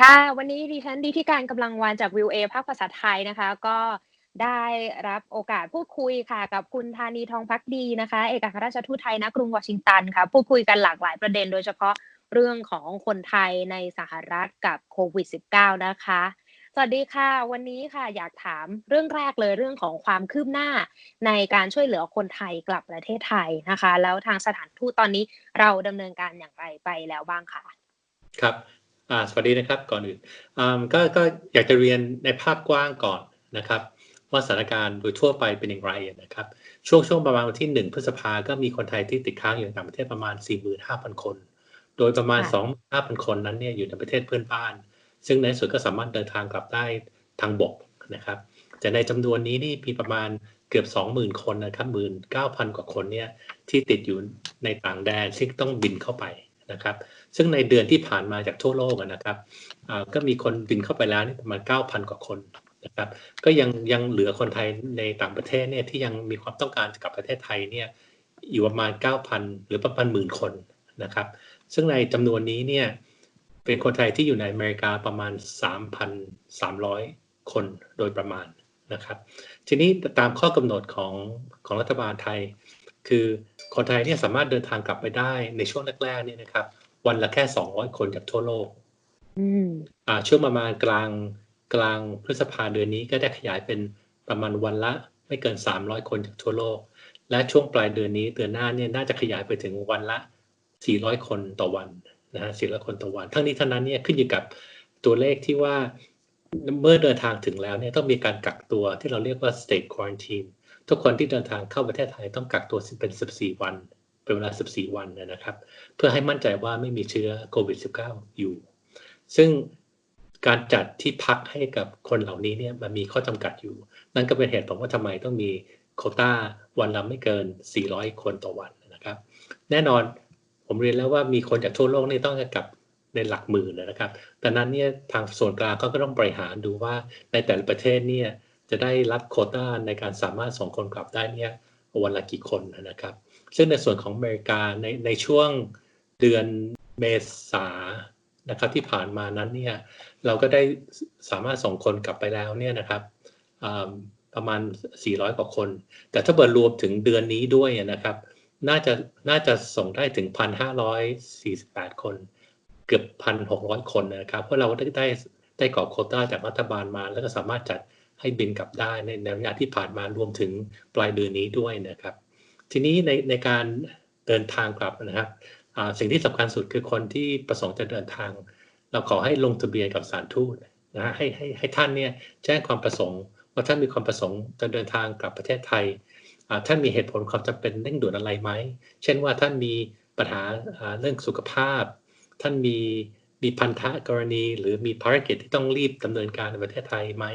ค่ะ วันนี้ดิฉันนิธิการกำลังวันจากวิวเอภาคภาษาไทยนะคะ ก็ได้รับโอกาสพูดคุยค่ะ กับคุณธานีทองพักดีนะคะ เอกอัครราชทูตไทยณกรุงวอชิงตันค่ะ พูดคุยกันหลากหลายประเด็น โดยเฉพาะเรื่องของคนไทยในสหรัฐกับโควิด -19 นะคะ สวัสดีค่ะ วันนี้ค่ะอยากถามเรื่องแรกเลยเรื่องของความคืบหน้าในการช่วยเหลือคนไทยกลับประเทศไทยนะคะ แล้วทางสถานทูตตอนนี้เราดำเนินการอย่างไรไปแล้วบ้างคะครับ สวัสดีนะครับก่อนอื่นอ่าก็ก็อยากจะเรียนในภาพกว้างก่อนนะครับ ว่าสถานการณ์โดยทั่วไปเป็นอย่างไรนะครับ ช่วงช่วงประมาณวันที่ 1 พฤษภาก็มีคนไทยที่ติดค้างอยู่ในต่างประเทศประมาณ 45,000 คน โดยประมาณค่ะ25,000 คนนั้นเนี่ยอยู่ในประเทศเพื่อนบ้าน ซึ่งในที่สุดก็สามารถเดินทางกลับได้ทางบกนะครับแต่ในจำนวนนี้นี่มีประมาณเกือบ 20,000 คนนะครับ19,000 กว่าคนเนี่ยที่ติดอยู่ในต่างแดนซึ่งต้องบินเข้าไป นะครับ ซึ่งในเดือนที่ผ่านมาจากทั่วโลกนะครับก็มีคนบินเข้าไปแล้วนี่ประมาณ 9,000 กว่าคนนะครับก็ยังยังเหลือคนไทยในต่างประเทศเนี่ยที่ยังมีความต้องการจะกลับประเทศไทยเนี่ยอยู่ประมาณ 9,000 หรือประมาณหมื่นคนนะครับ ซึ่งในจำนวนนี้เนี่ยเป็นคนไทยที่อยู่ในอเมริกาประมาณ 3,300 คนโดยประมาณนะครับ ทีนี้ตามข้อกำหนดของของรัฐบาลไทย คือ คนไทยเนี่ยสามารถเดินทางกลับไปได้ในช่วงแรกๆเนี่ยนะครับ วันละแค่ 200 คนจากทั่วโลกอืมอ่าช่วงประมาณกลางกลางพฤษภาเดือนนี้ก็ได้ขยายเป็นประมาณวันละไม่เกิน 300 คนจากทั่วโลก และช่วงปลายเดือนนี้เดือนหน้าเนี่ยน่าจะขยายไปถึงวันละ 400 คนต่อวันนะฮะ400 คนต่อวัน ทั้งนี้ทั้งนั้นเนี่ยขึ้นอยู่กับตัวเลขที่ว่าเมื่อเดินทางถึงแล้วเนี่ยต้องมีการกักตัวที่เราเรียกว่า state quarantine ทุกคนที่เดินทางเข้าประเทศไทยต้องกักตัวเป็น 14 วัน เป็นเวลา 14 วันนะครับ เพื่อให้มั่นใจว่าไม่มีเชื้อโควิด -19 อยู่ ซึ่งการจัดที่พักให้กับคนเหล่านี้เนี่ยมันมีข้อจำกัดอยู่ นั่นก็เป็นเหตุผลว่าทำไมต้องมีโคต้าวันละไม่เกิน 400 คนต่อวันนะครับ แน่นอนผมเรียนแล้วว่ามีคนจากทั่วโลกนี่ต้องกลับในหลักหมื่นนะครับดังนั้นเนี่ยทางส่วนกลางก็ต้องบริหารดูว่าในแต่ละประเทศเนี่ย จะได้รับโคต้าในการสามารถส่งคนกลับได้เนี่ยวันละกี่คนนะครับ ซึ่งในส่วนของอเมริกาในในช่วงเดือนเมษานะครับที่ผ่านมานั้นเนี่ยเราก็ได้สามารถส่งคนกลับไปแล้วเนี่ยนะครับประมาณ 400 กว่าคน แต่ถ้าเบิดรวมถึงเดือนนี้ด้วยนะครับ น่าจะน่าจะส่งได้ถึง 1,548 คน เกือบ 1,600 คนนะครับ เพราะเราได้ได้ได้กรอบโคต้าจากรัฐบาลมา แล้วก็สามารถจัด ให้บินกลับได้ในในระยะที่ผ่านมารวมถึงปลายเดือนนี้ด้วยนะครับ ทีนี้ในในการเดินทางกลับนะครับสิ่งที่สำคัญสุดคือคนที่ประสงค์จะเดินทาง เราขอให้ลงทะเบียนกับสารทูตนะฮะให้ให้ให้ท่านเนี่ยแจ้งความประสงค์ ว่าท่านมีความประสงค์จะเดินทางกลับประเทศไทยท่านมีเหตุผลความจำเป็นเร่งด่วนอะไรไหม เช่นว่าท่านมีปัญหาอ่าเรื่องสุขภาพ ท่านมีมีพันธะกรณี หรือมีภารกิจที่ต้องรีบดำเนินการในประเทศไทยไหม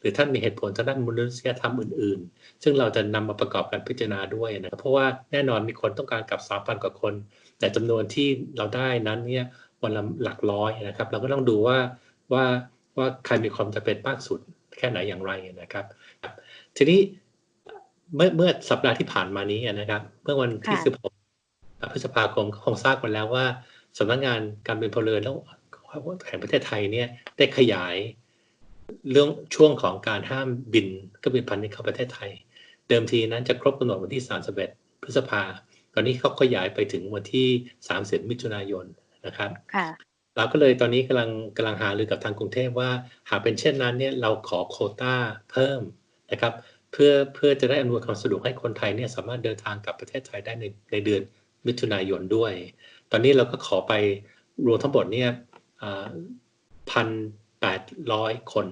หรือท่านมีเหตุผลทางด้านมนุษยธรรมอื่น ๆ ซึ่งเราจะนำมาประกอบการพิจารณาด้วยนะครับเพราะว่าแน่นอนมีคนต้องการกลับสามพันกว่าคน แต่จำนวนที่เราได้นั้นเนี่ยวันละหลักร้อยนะครับ เราก็ต้องดูว่าว่าว่าใครมีความจำเป็นมากสุดแค่ไหนอย่างไรนะครับ ทีนี้เมื่อเมื่อสัปดาห์ที่ผ่านมานี้นะครับ เมื่อวันที่ค่ะ16พฤษภาคมก็คงทราบกันแล้วว่าสำนักงานการบินพลเรือนแล้วแห่งประเทศไทยเนี่ยได้ขยาย เรื่องช่วงของการห้ามบินเครื่องบินพาณิชย์เข้าประเทศไทย เดิมทีนั้นจะครบกำหนดวันที่ 31 พฤษภา ตอนนี้เขาขยายไปถึงวันที่ 30 มิถุนายนนะครับค่ะเราก็เลยตอนนี้กำลังกำลังหารือกับทางกรุงเทพว่า หากเป็นเช่นนั้นเนี่ยเราขอโควต้าเพิ่มนะครับ เพื่อเพื่อจะได้อำนวยความสะดวกให้คนไทยเนี่ยสามารถเดินทางกลับประเทศไทยได้ในในเดือนมิถุนายนด้วย ตอนนี้เราก็ขอไปรวมทั้งหมดเนี่ยพัน แปดร้อยคน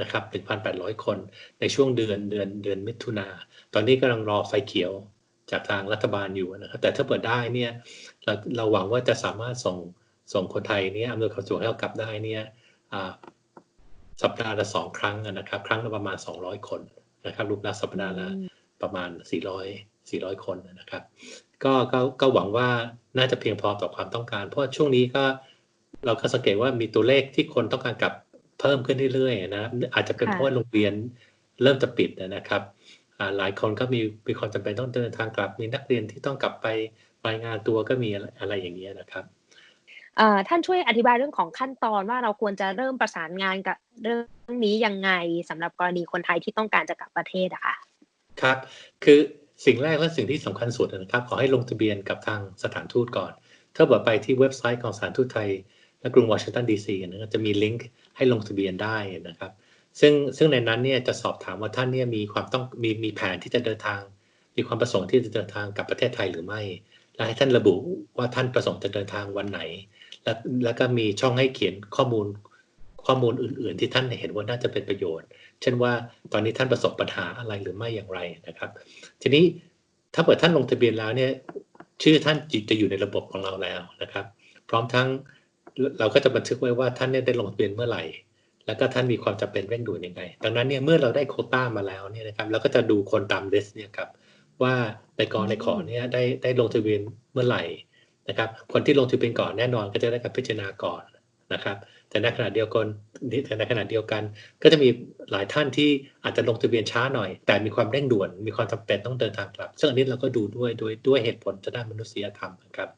นะครับหนึ่งพันแปดร้อยคน ในช่วงเดือนเดือนเดือนมิถุนา ตอนนี้กำลังรอไฟเขียวจากทางรัฐบาลอยู่นะครับ แต่ถ้าเปิดได้เนี่ยเราเราหวังว่าจะสามารถส่งส่งคนไทยเนี่ยอำนวยความสะดวกให้เรากลับได้เนี่ยสัปดาห์ละสองครั้งนะครับ ครั้งละประมาณ 200 คนนะครับรวมแล้วสัปดาห์ละประมาณ 400 400 คนนะครับ ก็ก็ก็หวังว่าน่าจะเพียงพอต่อความต้องการ เพราะช่วงนี้ก็ เราก็สังเกตว่ามีตัวเลขที่คนต้องการกลับเพิ่มขึ้นเรื่อยๆนะอาจจะเป็นค่ะเพราะว่าโรงเรียนเริ่มจะปิดนะครับอ่าหลายคนก็มีมีความจำเป็นต้องเดินทางกลับ มีนักเรียนที่ต้องกลับไปรายงานตัวก็มีอะไรอะไรอย่างเงี้ยนะครับเอ่อท่านช่วยอธิบายเรื่องของขั้นตอนว่าเราควรจะเริ่มประสานงานกับเรื่องนี้ยังไงสำหรับกรณีคนไทยที่ต้องการจะกลับประเทศอะค่ะครับ คือสิ่งแรกและสิ่งที่สำคัญสุดนะครับ ขอให้ลงทะเบียนกับทางสถานทูตก่อน ถ้าบอกไปที่เว็บไซต์ของสถานทูตไทย และกรุงวอชิงตันดีซีนะครับจะมีลิงก์ให้ลงทะเบียนได้นะครับ ซึ่งซึ่งในนั้นเนี่ยจะสอบถามว่าท่านเนี่ยมีความต้องมีมีแผนที่จะเดินทาง มีความประสงค์ที่จะเดินทางกับประเทศไทยหรือไม่ และให้ท่านระบุว่าท่านประสงค์จะเดินทางวันไหน แล้วแล้วก็มีช่องให้เขียนข้อมูลข้อมูลอื่น ๆ ที่ท่านเห็นว่าน่าจะเป็นประโยชน์ เช่นว่าตอนนี้ท่านประสบปัญหาอะไรหรือไม่อย่างไรนะครับ ทีนี้ถ้าเปิดท่านลงทะเบียนแล้วเนี่ยชื่อท่านจะอยู่ในระบบของเราแล้วนะครับ พร้อมทั้ง เราก็จะบันทึกไว้ว่าท่านเนี่ยได้ลงทะเบียนเมื่อไหร่ แล้วก็ท่านมีความจำเป็นเร่งด่วนยังไง ดังนั้นเนี่ยเมื่อเราได้โคต้ามาแล้วเนี่ยนะครับเราก็จะดูคนตามลิสต์เนี่ยครับว่าในกรในขอเนี่ยได้ได้ลงทะเบียนเมื่อไหร่นะครับ คนที่ลงทะเบียนก่อนแน่นอนก็จะได้การพิจารณาก่อนนะครับ แต่ในขณะเดียวกันแต่ในขณะเดียวกัน ก็จะมีหลายท่านที่อาจจะลงทะเบียนช้าหน่อย แต่มีความเร่งด่วน มีความจำเป็นต้องเดินทางกลับ ซึ่งอันนี้เราก็ดูด้วยด้วยด้วยเหตุผลทางด้านมนุษยธรรมนะครับ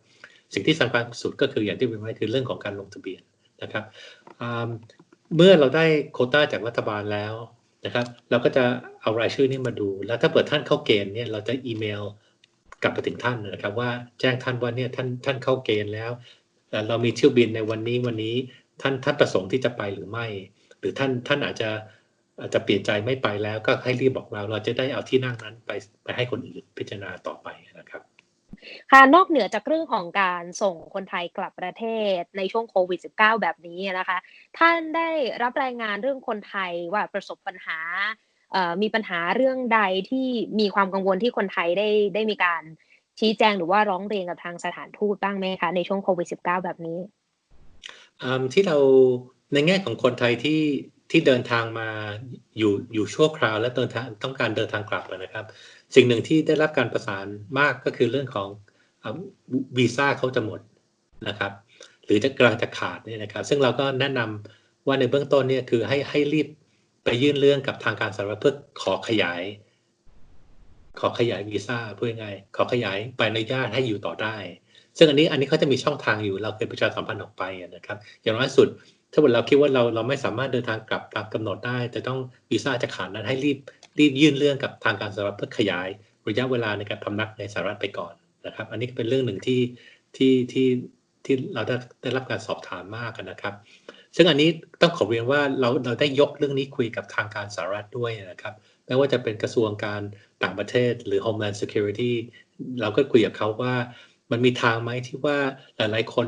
สิ่งที่สำคัญสุดก็คืออย่างที่เป็นไว้คือเรื่องของการลงทะเบียนนะครับเมื่อเราได้โคต้าจากรัฐบาลแล้วนะครับเราก็จะเอารายชื่อนี้มาดู แล้วถ้าเปิดท่านเข้าเกณฑ์เนี่ยเราจะอีเมลกลับไปถึงท่านนะครับ ว่าแจ้งท่านว่าเนี่ยท่านท่านเข้าเกณฑ์แล้ว เรามีเที่ยวบินในวันนี้วันนี้ท่านท่านประสงค์ที่จะไปหรือไม่ หรือท่านท่านอาจจะอาจจะเปลี่ยนใจไม่ไปแล้วก็ให้รีบบอกเรา เราจะได้เอาที่นั่งนั้นไปไปให้คนอื่นพิจารณาต่อไปนะครับ ค่ะนอกเหนือจากเรื่องของการส่งคนไทยกลับประเทศในช่วงโควิด -19 แบบนี้นะคะ ท่านได้รับรายงานเรื่องคนไทยว่าประสบปัญหามีปัญหาเรื่องใดที่มีความกังวลที่คนไทยได้ได้มีการชี้แจงหรือว่าร้องเรียนกับทางสถานทูตบ้างไหมคะ ในช่วงโควิด -19 แบบนี้ที่เราในแง่ของคนไทยที่ที่เดินทางมาอยู่อยู่ชั่วคราวและเดินทางต้องการเดินทางกลับนะครับ สิ่งหนึ่งที่ได้รับการประสานมากก็คือเรื่องของวีซ่าเขาจะหมดนะครับ หรือจะกำลังจะขาดเนี่ยนะครับ ซึ่งเราก็แนะนำว่าในเบื้องต้นเนี่ยคือให้ให้รีบไปยื่นเรื่องกับทางการสหรัฐเพื่อขอขยาย ขอขยายวีซ่าเพื่อยังไงขอขยายใบอนุญาตให้อยู่ต่อได้ ซึ่งอันนี้อันนี้เขาจะมีช่องทางอยู่เราเคยประชาสัมพันธ์ออกไปนะครับ อย่างน้อยสุด ถ้าเราคิดว่าเราเราไม่สามารถเดินทางกลับตามกำหนดได้ แต่ต้องวีซ่าจะขาดนั้นให้รีบ รีบยื่นเรื่องกับทางการสหรัฐเพื่อขยายระยะเวลาในการพำนักในสหรัฐไปก่อนนะครับ อันนี้เป็นเรื่องหนึ่งที่ที่ที่ที่เราได้ได้รับการสอบถามมากนะครับ ซึ่งอันนี้ต้องขอเรียนว่าเราเราได้ยกเรื่องนี้คุยกับทางการสหรัฐด้วยนะครับไม่ว่าจะเป็นกระทรวงการต่างประเทศหรือ Homeland Security เราก็คุยกับเขาว่ามันมีทางไหมที่ว่าหลายๆ คน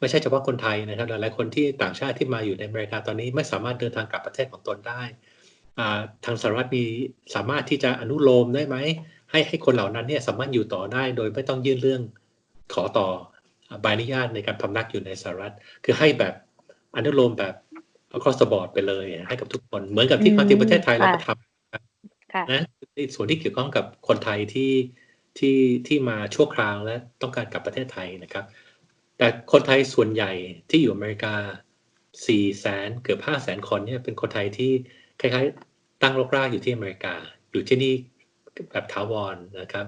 ไม่ใช่เฉพาะคนไทยนะครับ หลายๆคนที่ต่างชาติที่มาอยู่ในอเมริกาตอนนี้ไม่สามารถเดินทางกลับประเทศของตนได้ ทางสหรัฐมีสามารถที่จะอนุโลมได้ไหม ให้ให้คนเหล่านั้นเนี่ยสามารถอยู่ต่อได้โดยไม่ต้องยื่นเรื่องขอต่อใบอนุญาตในการพำนักอยู่ในสหรัฐ คือให้แบบอนุโลมแบบ across the board ไปเลย ให้กับทุกคนเหมือนกับที่ความจริงประเทศไทยเราก็ทำนะส่วนที่เกี่ยวข้องกับคนไทยที่ที่ที่มาชั่วคราวและต้องการกลับประเทศไทยนะครับ แต่คนไทยส่วนใหญ่ที่อยู่อเมริกา4แสนเกือบ5แสนคนเนี่ยเป็นคนไทยที่คล้ายๆ ตั้งรกรากอยู่ที่อเมริกา อยู่ที่นี่แบบถาวรนะครับ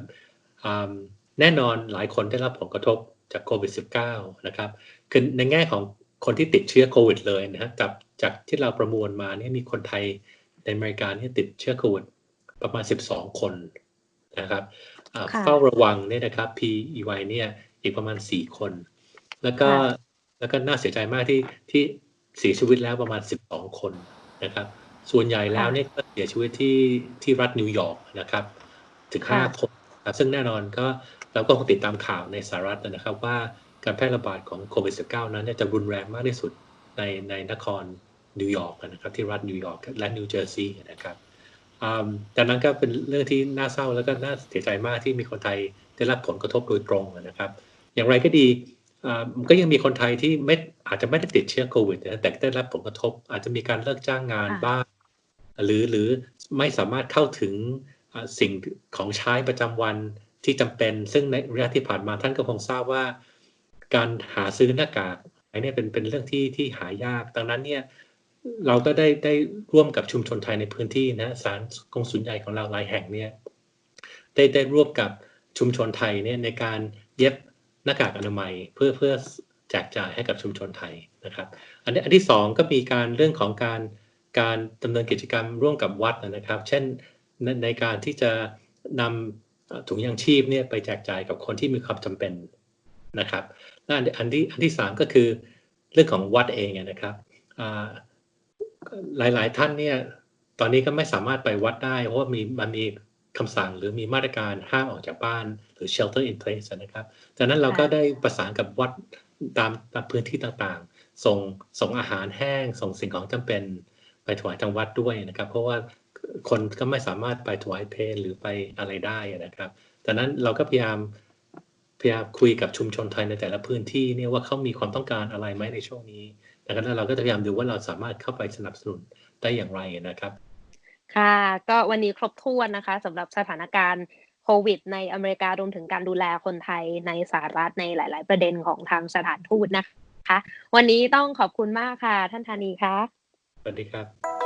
แน่นอนหลายคนได้รับผลกระทบจากโควิด -19 นะครับคือในแง่ของคนที่ติดเชื้อโควิดเลยนะฮะจากจากที่เราประมวลมาเนี่ยมีคนไทยในอเมริกาเนี่ยติดเชื้อโควิดประมาณ 12 คนนะครับเฝ้าระวังเนี่ยนะครับ PEY เนี่ยอีกประมาณสี่คน แล้วก็แล้วก็น่าเสียใจมากที่ที่เสียชีวิตแล้วประมาณสิบสองคนนะครับ ส่วนใหญ่แล้วเนี่ยก็เสียชีวิตที่ที่รัฐนิวยอร์กนะครับ ถึงห้าคนครับซึ่งแน่นอนก็เราก็คงติดตามข่าวในสหรัฐนะครับ ว่าการแพร่ระบาดของโควิด -19 นั้นจะรุนแรงมากที่สุดในในนครนิวยอร์กนะครับที่รัฐนิวยอร์กและนิวเจอร์ซีย์นะครับดังนั้นก็เป็นเรื่องที่น่าเศร้าแล้วก็น่าเสียใจมากที่มีคนไทยได้รับผลกระทบโดยตรงนะครับ อย่างไรก็ดีก็ยังมีคนไทยที่ไม่อาจจะไม่ได้ติดเชื้อโควิดนะแต่ได้รับผลกระทบ อาจจะมีการเลิกจ้างงานบ้าง หรือหรือไม่สามารถเข้าถึงสิ่งของใช้ประจำวันที่จำเป็น ซึ่งในระยะที่ผ่านมาท่านก็คงทราบว่า การหาซื้อหน้ากากอันนี้เป็นเป็นเรื่องที่ที่หายาก ดังนั้นเนี่ยเราก็ได้ได้ร่วมกับชุมชนไทยในพื้นที่นะสารกงสุลใหญ่ของเราหลายแห่งเนี่ยได้ได้ร่วมกับชุมชนไทยเนี่ยในการเย็บหน้ากากอนามัยเพื่อเพื่อแจกจ่ายให้กับชุมชนไทยนะครับ อันนี้อันที่สองก็มีการเรื่องของการ การดำเนินกิจกรรมร่วมกับวัดนะครับ เช่นในในการที่จะนำเอ่อถุงยางชีพเนี่ยไปแจกจ่ายกับคนที่มีความจำเป็นนะครับและอันอันที่อันที่สามก็คือเรื่องของวัดเองอะนะครับอ่าหลาย ๆ ท่านเนี่ยตอนนี้ก็ไม่สามารถไปวัดได้ เพราะว่ามีมันมีคำสั่งหรือมีมาตรการห้ามออกจากบ้านหรือ shelter in place อะนะครับจากนั้นเราก็ได้ประสานกับวัดตามตามพื้นที่ต่างๆ ส่งส่งอาหารแห้ง ส่งสิ่งของจำเป็น ไปถวายทางวัดด้วยนะครับ เพราะว่าคนก็ไม่สามารถไปถวายเพลหรือไปอะไรได้นะครับจากนั้นเราก็พยายามพยายามคุยกับชุมชนไทยในแต่ละพื้นที่เนี่ยว่าเขามีความต้องการอะไรไหมในช่วงนี้นะครับแล้วเราก็จะพยายามดูว่าเราสามารถเข้าไปสนับสนุนได้อย่างไรนะครับ ค่ะก็วันนี้ครบถ้วนนะคะสำหรับสถานการณ์โควิด ในอเมริการวมถึงการดูแลคนไทยในสหรัฐในหลาย ๆ ประเด็นของทางสถานทูตนะคะ วันนี้ต้องขอบคุณมากค่ะท่านธานีค่ะ สวัสดีครับ